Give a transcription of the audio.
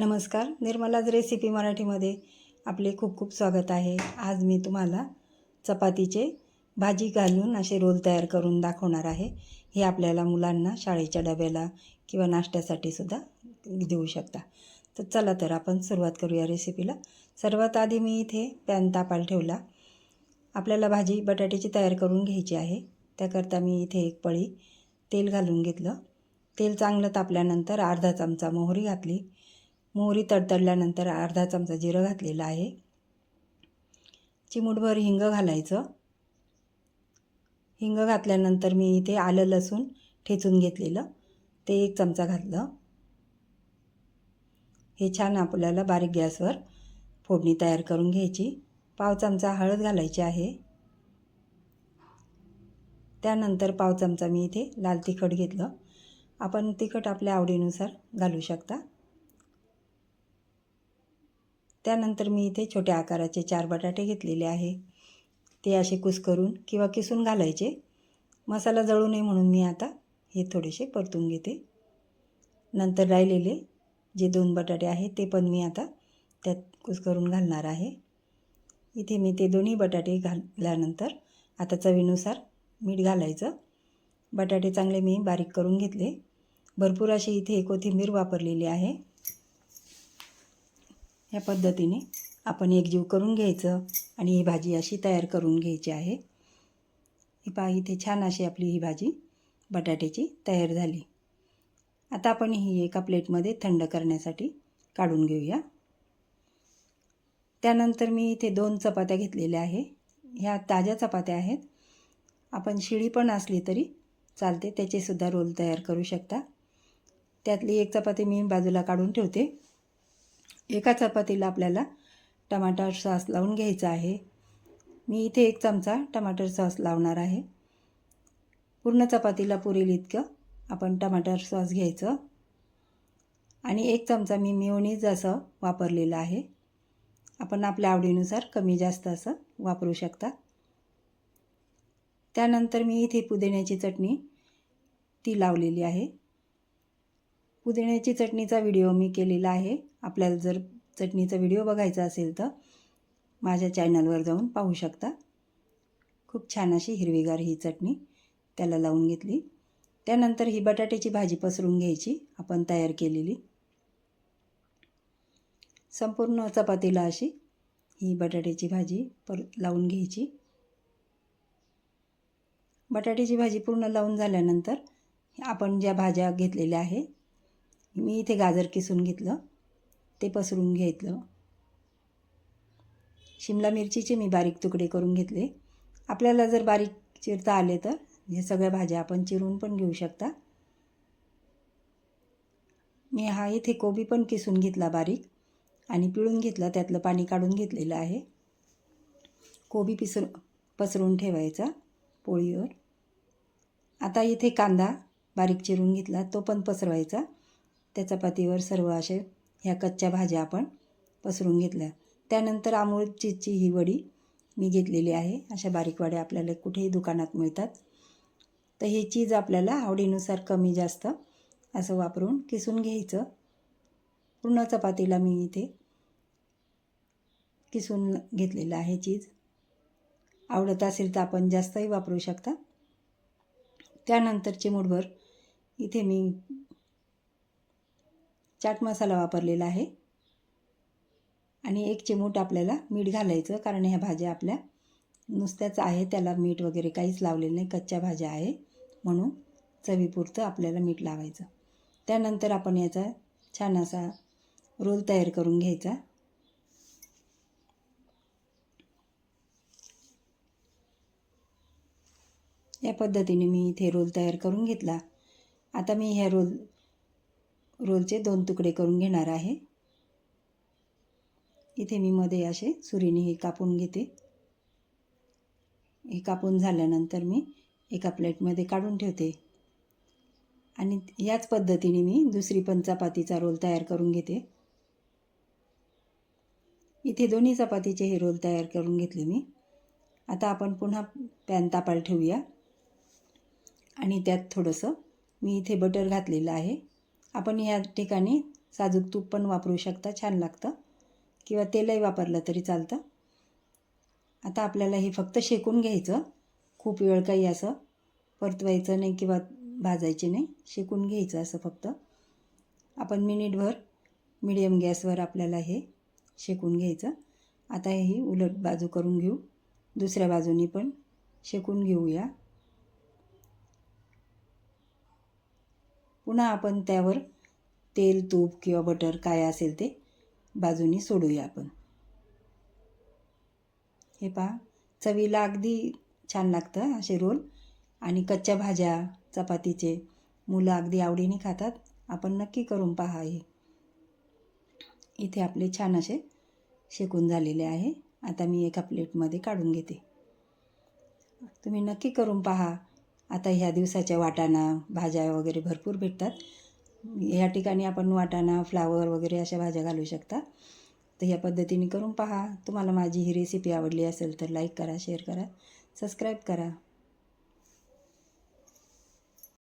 नमस्कार निर्मलाज रेसिपी मराठीमध्ये आपले खूप खूप स्वागत आहे. आज मी तुम्हाला चपातीचे भाजी घालून असे रोल तयार करून दाखवणार आहे. हे आपल्याला मुलांना शाळेच्या डब्याला किंवा नाश्त्यासाठी सुद्धा देऊ शकता. तर चला तर आपण सुरुवात करूया रेसिपीला. सर्वात आधी मी इथे पॅन तापायला ठेवला. आपल्याला भाजी बटाट्याची तयार करून घ्यायची आहे. त्याकरता मी इथे एक पळी तेल घालून घेतलं. तेल चांगलं तापल्यानंतर अर्धा चमचा मोहरी घातली. मोहरी तडतडल्यानंतर अर्धा चमचा जिरं घातलेलं आहे. चिमूटभर हिंग घालायचं. हिंग घातल्यानंतर मी इथे आलं लसूण ठेचून घेतलेलं. ते एक चमचा घातलं. हे छान आपल्याला बारीक गॅसवर फोडणी तयार करून घ्यायची. पाव चमचा हळद घालायची आहे. त्यानंतर पाव चमचा मी इथे लाल तिखट घेतलं. आपण तिखट आपल्या आवडीनुसार घालू शकता. त्यानंतर मी इथे छोट्या आकाराचे चार बटाटे घेतलेले आहे. ते असे कुस्करून किंवा किसून घालायचे. मसाला जळू नये म्हणून मी आता हे थोडेसे परतून घेते. नंतर राहिलेले जे दोन बटाटे आहेत ते पण मी आता त्यात कुस्करून घालणार आहे. इथे मी ते दोन्ही बटाटे घातल्यानंतर आता चवीनुसार मीठ घालायचं. बटाटे चांगले मी बारीक करून घेतले. भरपूर अशी इथे कोथिंबीर वापरलेली आहे. ह्या पद्धतीने आपण एकजीव करून घ्यायचं आणि ही भाजी अशी तयार करून घ्यायची आहे. ही पहा इथे छान अशी आपली ही भाजी बटाट्याची तयार झाली. आता आपण ही एका प्लेटमध्ये थंड करण्यासाठी काढून घेऊया. त्यानंतर मी इथे दोन चपात्या घेतलेल्या आहे. ह्या ताज्या चपात्या आहेत. आपण शिळी पण असली तरी चालते त्याचेसुद्धा रोल तयार करू शकता. त्यातली एक चपाती मी बाजूला काढून ठेवते. एका चपातीला आपल्याला टमाटर सॉस लावून घ्यायचा आहे. मी इथे एक चमचा टमाटर सॉस लावणार आहे. पूर्ण चपातीला पुरेल इतकं आपण टमाटर सॉस घ्यायचं. आणि एक चमचा मी मिओनीज असं वापरलेलं आहे. आपण आपल्या आवडीनुसार कमी जास्त असं वापरू शकता. त्यानंतर मी इथे पुदिन्याची चटणी ती लावलेली आहे. पुदिण्याची चटणीचा व्हिडिओ मी केलेला आहे. आपल्याला जर चटणीचा व्हिडिओ बघायचा असेल तर माझ्या चॅनलवर जाऊन पाहू शकता. खूप छान अशी हिरवीगार ही चटणी त्याला लावून घेतली. त्यानंतर ही बटाट्याची भाजी पसरून घ्यायची. आपण तयार केलेली. संपूर्ण चपातीला अशी ही बटाट्याची भाजी पर लावून घ्यायची. बटाट्याची भाजी पूर्ण लावून झाल्यानंतर आपण ज्या भाज्या घेतलेल्या आहे मी इथे गाजर किसून घेतलं ते पसरून घेतलं. शिमला मिरचीचे मी बारीक तुकडे करून घेतले. आपल्याला जर बारीक चिरता आले तर हे सगळ्या भाज्या आपण चिरून पण घेऊ शकता. मी हा इथे कोबी पण किसून घेतला बारीक आणि पिळून घेतला त्यातलं पाणी काढून घेतलेलं आहे. कोबी पिसर पसरून ठेवायचा पोळीवर. आता इथे कांदा बारीक चिरून घेतला तो पण पसरवायचा. त्या चपातीवर सर्व असे ह्या कच्च्या भाज्या आपण पसरून घेतल्या. त्यानंतर अमूल चीजची ही वडी मी घेतलेली आहे. अशा बारीक वड्या आपल्याला कुठेही दुकानात मिळतात. तर हे चीज आपल्याला आवडीनुसार कमी जास्त असं वापरून किसून घ्यायचं. पूर्ण चपातीला मी इथे किसून घेतलेलं आहे चीज. आवडत असेल तर आपण जास्तही वापरू शकता. त्यानंतर चिमूटभर इथे मी चाट मसाला वापरलेला आहे. आणि एक चिमूट आपल्याला मीठ घालायचं कारण ह्या भाज्या आपल्या नुसत्याच आहे त्याला मीठ वगैरे काहीच लावलेलं नाही कच्च्या भाज्या आहे म्हणून चवीपुरतं आपल्याला मीठ लावायचं. त्यानंतर आपण याचा छान असा रोल तयार करून घ्यायचा. या पद्धतीने मी इथे रोल तयार करून घेतला. आता मी ह्या रोल रोलचे दोन तुकडे करून घेणार आहे. इथे मी मध्ये असे सुरीने हे कापून घेते. हे कापून झाल्यानंतर मी एका प्लेटमध्ये काढून ठेवते. आणि याच पद्धतीने मी दुसरी पण चपातीचा रोल तयार करून घेते. इथे दोन्ही चपातीचे हे रोल तयार करून घेतले मी. आता आपण पुन्हा पॅन तापायला ठेवूया. आणि त्यात थोडंसं मी इथे बटर घातलेलं आहे. आपण ह्या ठिकाणी साजूक तूप पण वापरू शकता छान लागतं. किंवा तेलही वापरलं तरी चालतं. आता आपल्याला हे फक्त शेकून घ्यायचं. खूप वेळ काही असं परतवायचं नाही किंवा भाजायचे नाही. शेकून घ्यायचं असं फक्त. आपण मिनिटभर मिडियम गॅसवर आपल्याला हे शेकून घ्यायचं. आता ही उलट बाजू करून घेऊ. दुसऱ्या बाजूनी पण शेकून घेऊया. पुन्हा आपण त्यावर तेल तूप किंवा बटर काय असेल ते बाजूनी सोडूया आपण. हे पहा चवीला अगदी छान लागतं असे रोल. आणि कच्च्या भाज्या चपातीचे मुलं अगदी आवडीने खातात. आपण नक्की करून पहा हे. इथे आपले छान असे शेकून झालेले आहे. आता मी एका प्लेटमध्ये काढून घेते. तुम्ही नक्की करून पहा. आता ह्या दिवसाच्या वाटाणा भाज्या वगैरे भरपूर भेटतात. ह्या ठिकाणी आपण वाटाणा फ्लावर वगैरे अशा भाज्या घालू शकता. तर ह्या पद्धतीने करून पहा. तुम्हाला माझी ही रेसिपी आवडली असेल तर लाईक करा शेअर करा सबस्क्राईब करा.